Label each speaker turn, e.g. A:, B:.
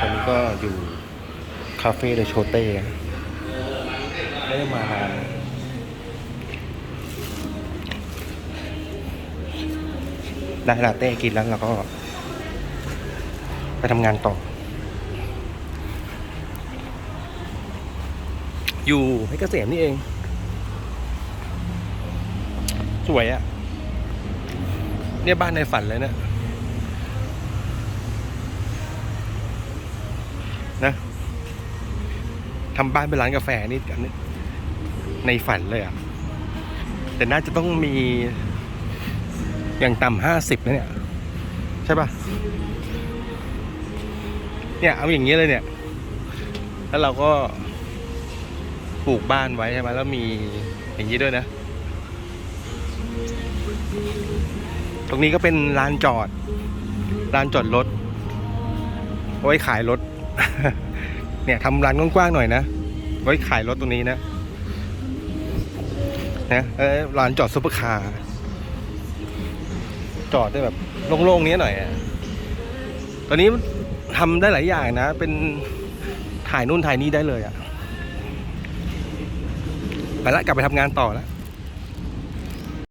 A: ตอนนี้ก็อยู่คาเฟ่เดโชเต้ไม่ได้มานานได้ลาเต้กินแล้วเราก็ ไปทำงานต่อ อยู่เพชรเกษมนี่เอง สวยอะ่ะ เนี่ยบ้านในฝันเลยเนะ นะทำบ้านเป็นร้านกาแฟนี่อันในฝันเลยอะ่ะ แต่น่าจะต้องมีอย่างต่ำห้าสิบนะเนี่ย ใช่ปะเนี่ยเอาอย่างนี้เลยเนี่ย แล้วเราก็ปลูกบ้านไว้ใช่ไหมแล้วมีอย่างนี้ด้วยนะ ตรงนี้ก็เป็นลานจอดลานจอดรถเอาไว้ขายรถ เนี่ยทำร้านกว้างๆหน่อยนะ ไว้ขายรถตรงนี้นะนะเออลานจอดซุปเปอร์คาร์จอดได้แบบโล่งๆนี้หน่อยอะตอนนี้ทำได้หลายอย่างนะ เป็นถ่ายนู่นถ่ายนี่ได้เลยอะไปละกลับไปทำงานต่อแล้ว